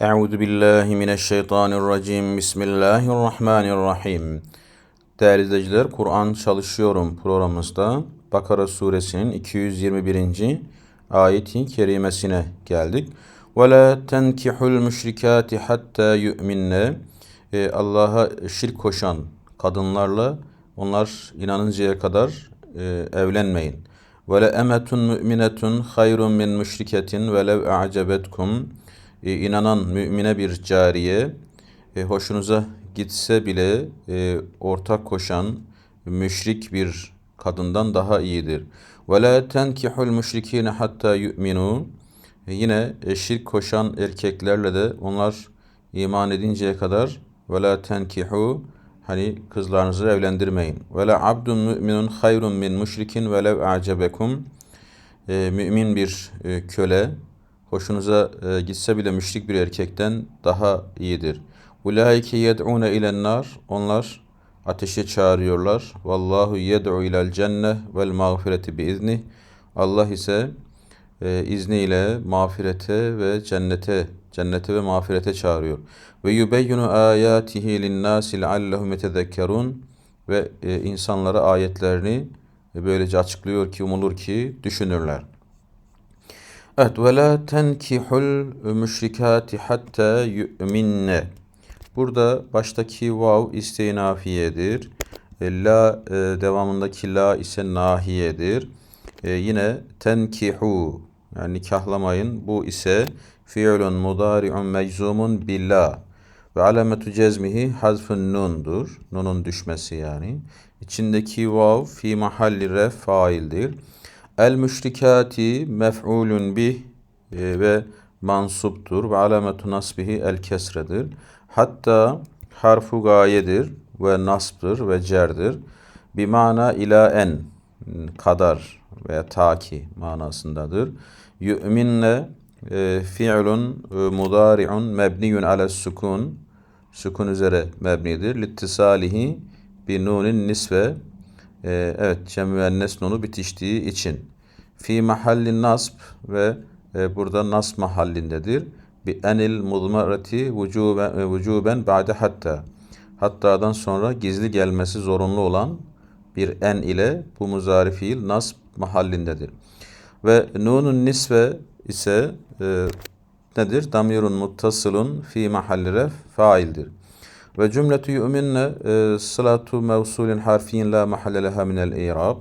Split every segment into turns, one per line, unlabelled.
Euzu billahi mineşşeytanirracim. Bismillahirrahmanirrahim. Değerli izleyiciler, Kur'an çalışıyorum programımızda Bakara suresinin 221. ayeti kerimesine geldik. Ve la tenkihul müşrikati hatta yu'minne. Ee, Allah'a şirk koşan kadınlarla onlar inanıncaya kadar e, evlenmeyin. Ve le emetun müminetun hayrun min müşriketin velev a'cebetkum e, inanan mümine bir cariye e, hoşunuza gitse bile e, ortak koşan müşrik bir kadından daha iyidir. Ve la tenkihul müşrikine hatta yu'minu. E, yine e, şirk koşan erkeklerle de onlar iman edinceye kadar ve la tenkihu hani kızlarınızı evlendirmeyin. Ve la abdun müminun hayrun min müşrikin ve lev a'cebekum. E, mümin bir köle hoşunuza e, gitse bile müşrik bir erkekten daha iyidir. Ulaike yed'une ilen nar. Onlar ateşe çağırıyorlar. Vallahu yed'u ilel cenne vel mağfireti bi izni. Allah ise e, izniyle mağfirete ve cennete, cennete ve mağfirete çağırıyor. Ve yubeyyinu ayatihi linnâsi leallehum yetezekkerûn ve e, insanlara ayetlerini e, böylece açıklıyor ki umulur ki düşünürler. Evet ve la tenkihul müşrikati hatta yu'minne. Burada baştaki vav istinafiyedir. E, la e, devamındaki la ise nahiyedir. E, yine tenkihu yani nikahlamayın. Bu ise fiilun mudari'un meczumun billah. Ve alametu cezmihi hazfun nundur. Nunun düşmesi yani. İçindeki vav fi mahalli ref faildir. El müşrikati mef'ulun bih e, ve mansuptur ve alametu nasbihi el kesredir. Hatta harfu gayedir ve nasbdır ve cerdir. Bir mana ila en kadar veya taki manasındadır. Yu'minne e, fi'lun e, mudari'un mebniyun ala sukun sukun üzere mebnidir. Littisalihi bi nunin nisve e, evet cem müennes nunu bitiştiği için fi mahallin nasb ve e, burada nas mahallindedir. Bi enil mudmarati vücuben, e, vücuben ba'de hatta. Hatta'dan sonra gizli gelmesi zorunlu olan bir en ile bu muzari fiil nasb mahallindedir. Ve nunun nisve ise e, nedir? Damirun muttasılun fi mahalli ref faildir. Ve cümletü yu'minne e, sılatu mevsulin harfiyin la mahalle leha minel i'rab.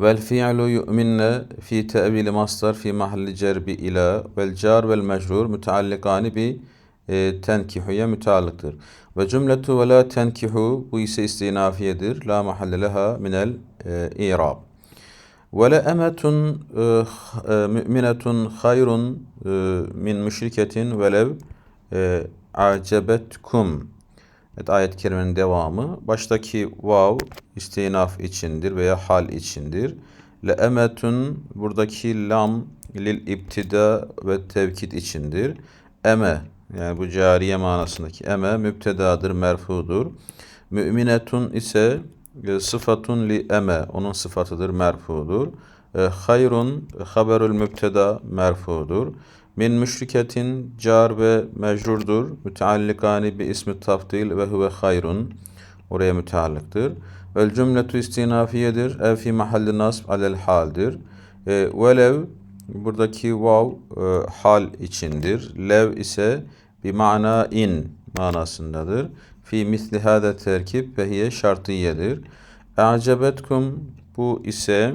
Vel fi'lu yu'minne fi te'vili masdar fi mahalli cerbi ila vel car vel mecrur müteallikani bi e, tenkihuya müteallıktır. Ve cümletu ve la tenkihu bu ise istinafiyedir. La mahalle leha minel e, i'rab. Ve le emetun e, müminetun hayrun min müşriketin velev e, acebetkum. Evet, ayet-i kerimenin devamı. Baştaki vav istinaf içindir veya hal içindir. Le emetun buradaki lam lil ibtida ve tevkid içindir. Eme yani bu cariye manasındaki eme müptedadır, merfudur. Müminetun ise e, sıfatun li eme onun sıfatıdır, merfudur. E, hayrun haberül müpteda merfudur. Min müşriketin car ve mecrurdur. Müteallikani bi ismi tafdil ve huve hayrun. Oraya müteallıktır. Vel cümletu istinafiyedir. Ev fi mahalli nasb alel haldir. E, velev buradaki vav e, hal içindir. Lev ise bir mana in manasındadır. Fi misli hâde terkib ve hiye şartiyedir. A'cebetkum bu ise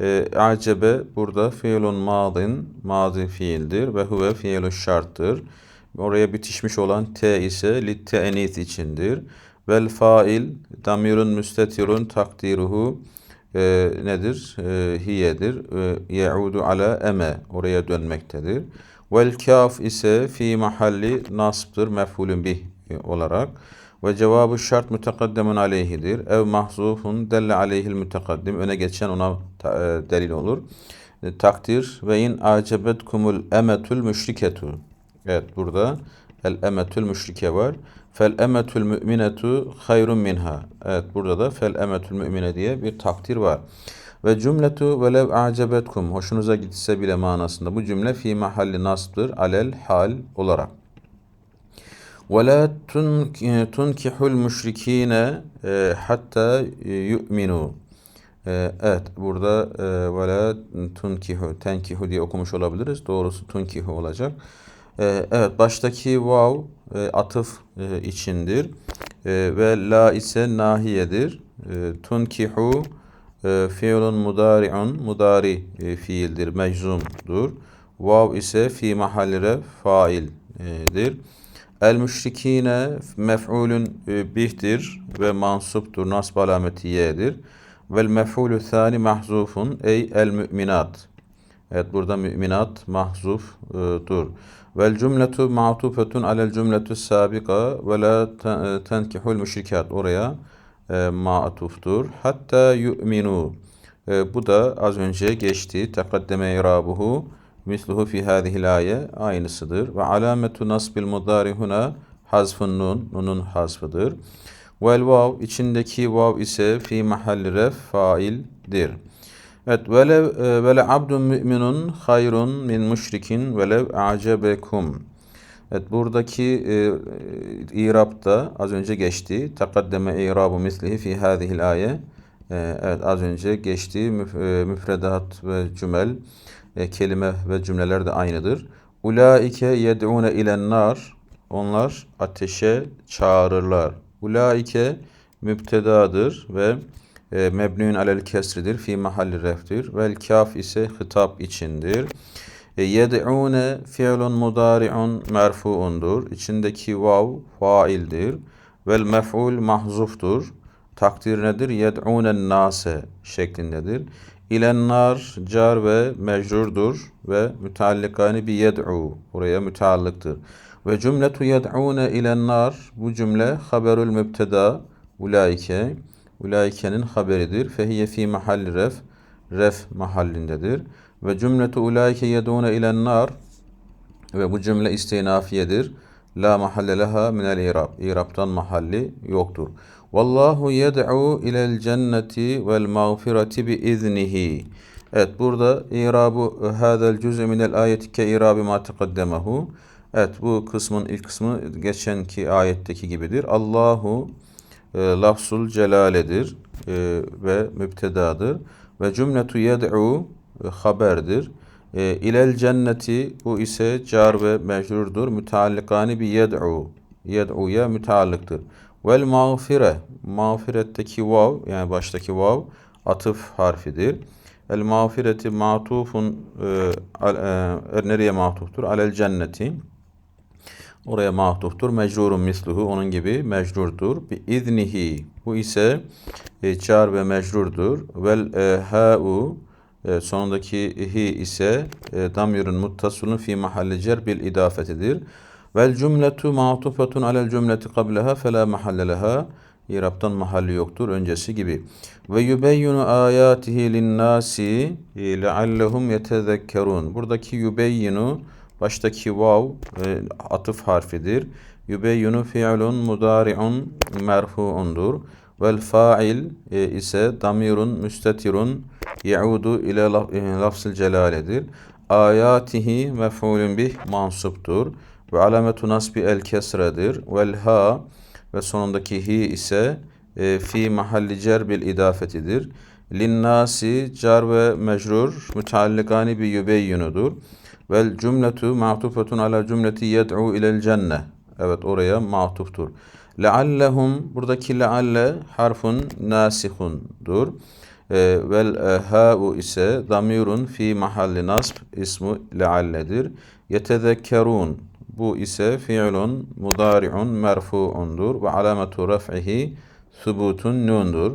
e, acebe burada fiilun madin, mazi fiildir ve huve fiilun şarttır. Oraya bitişmiş olan t ise lit te'enit içindir. Vel fail damirun müstetirun takdiruhu e, nedir? E, hiyedir. E, Ye'udu ala eme oraya dönmektedir. Vel kaf ise fi mahalli nasbdır mef'ulün bih olarak. Ve cevabı şart mütekaddemun aleyhidir. Ev mahzufun delle aleyhil mütekaddim. Öne geçen ona e, delil olur. E, takdir ve in acebetkumul emetul müşriketu. Evet burada el emetul müşrike var. Fel emetul müminetu hayrun minha. Evet burada da fel emetul mümine diye bir takdir var. Ve cümletu velev a'cebetkum hoşunuza gitse bile manasında. Bu cümle fi mahalli nasbdır alel hal olarak. Tunkihul müşrikine e, hatta yu'minu. E, evet burada e, ve la tunkihu tenkihu diye okumuş olabiliriz. Doğrusu tunkihu olacak. Evet baştaki vav atıf içindir. Ve la ise nahiyedir. Tunkihu fiilun mudari'un mudari fiildir, meczumdur. Vav ise fi mahallire faildir. El müşrikine mef'ulün e, bihtir ve mansuptur. Nasb alameti ye'dir. Vel mef'ulü thani mahzufun ey el müminat. Evet burada müminat mahzuftur. Vel cümletu ma'tufetun alel cümletu sabika ve la e, tenkihul müşrikat. Oraya e, ma'tuftur. Hatta yu'minu. E, bu da az önce geçti. Tekaddeme irabuhu misluhu fi hadihil aye aynısıdır. Ve alametu nasbil mudari huna hazfun nun, nunun hazfıdır. Vel vav içindeki vav ise fi mahalli ref faildir. Evet velev e, vele abdun müminun hayrun min müşrikin velev a'cebekum. Evet buradaki e, irapta az önce geçti. Takaddeme irabu mislihi fi hadihil aye. E, evet az önce geçti. Müf, e, müfredat ve cümel e, kelime ve cümleler de aynıdır. Ulaike yed'une ilen nar. Onlar ateşe çağırırlar. Ulaike müptedadır ve e, mebnun alel kesridir. Fi mahalli reftir. Vel kaf ise hitap içindir. E, yed'une fiilun mudari'un merfuundur. İçindeki vav faildir. Vel mef'ul mahzuftur. Takdir nedir? Yed'unen nase şeklindedir. İlen nar car ve mecrurdur ve müteallikani bi yed'u. Buraya müteallıktır. Ve cümletu yed'une ilen nar bu cümle haberül mübteda ulaike ulaikenin haberidir. Fehiye fi mahalli ref ref mahallindedir. Ve cümletu ulaike yed'une ilen nar ve bu cümle istinafiyedir. La mahalle leha minel irab. İrabtan mahalli yoktur. Vallahu yed'u ilel cenneti vel mağfireti bi iznihi. Evet burada irabu hadel cüz'ü minel ayeti ke irabi ma tekaddemehu. Evet bu kısmın ilk kısmı geçenki ayetteki gibidir. Allahu e, lafzul celaledir e, ve mübtedadır. Ve cümletu yed'u e, haberdir. E, ilel cenneti bu ise car ve mecrurdur. Müteallikani bi yed'u. Yed'uya müteallıktır. Vel mağfire. Mağfiretteki vav yani baştaki vav atıf harfidir. El mağfireti matufun e, al, e, nereye matuftur? Alel cenneti. Oraya matuftur. Mecrurun misluhu onun gibi mecrurdur. Bi iznihi. Bu ise e, çar ve mecrurdur. Vel e, ha'u e, sonundaki hi ise e, damirun muttasulun fi mahalli cer bil idafetidir. Vel cümletu ma'tufetun alel cümleti qableha fela mahalle leha. Mahalli yoktur öncesi gibi. Ve yubeyyinu ayatihi linnâsi leallehum yetezekkerun. Buradaki yubeyyinu baştaki vav e, atıf harfidir. Yubeyyinu fi'lun mudari'un merfu'undur. Vel fa'il e, ise damirun müstetirun yaudu ile lafzıl celaledir. Ayatihi mef'ulun bih mansuptur. Ve alametu nasbi el kesredir. Vel ha ve sonundaki hi ise e, fi mahalli cer bil idafetidir. Linnasi car ve mecrur müteallikani bi yübeyyunudur. Vel cümletu ma'tufetun ala cümleti yed'u ilel cenne. Evet oraya ma'tuftur. Leallehum buradaki lealle harfun nasihundur. E, vel ha'u ise damirun fi mahalli nasb ismu lealledir. Yetezekkerun bu ise fiilun mudari'un merfu'undur ve alametu raf'ihi subutun nundur.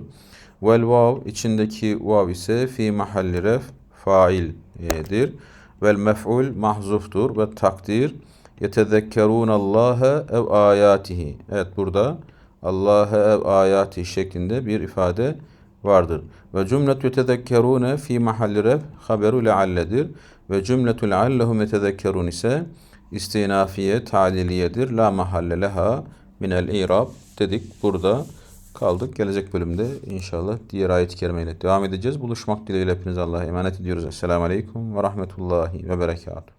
Vel vav içindeki vav ise fi mahalli ref faildir. Vel mef'ul mahzuftur ve takdir yetezekkerun Allah'a ev ayatihi. Evet burada Allah'a ev ayati şeklinde bir ifade vardır. Ve cümletu yetezekkerune fi mahalli ref haberu lealledir. Ve cümletu leallehum yetezekkerun ise istinafiye taliliyedir. La mahalle leha minel irab dedik. Burada kaldık. Gelecek bölümde inşallah diğer ayet-i kerimeyle devam edeceğiz. Buluşmak dileğiyle hepinize Allah'a emanet ediyoruz. Esselamu Aleyküm ve Rahmetullahi ve Berekatuhu.